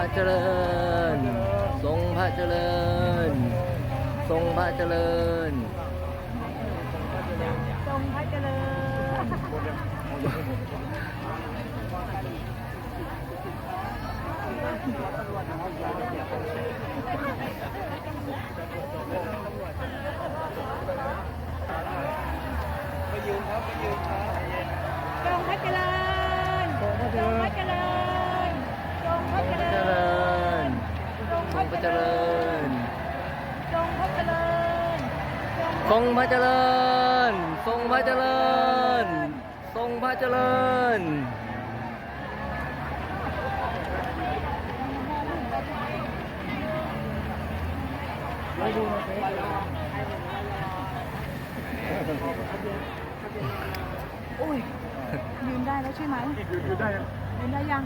ระเจริญ ทรงพระเจริญ ทรงพระเจริญ ทรงพระเจริญจงพระเจริญจงพระเจริญจงพระเจ เจ ริ ริ ญ ญ จง ท พระงพเจระเจริญ จงพระเจริญทรงพระเจริญ ทรงพระเจริญ ทรงพระเจริญโอ้ยยืนได้แล้วใช่ไหมยืนได้ยืนได้ยัง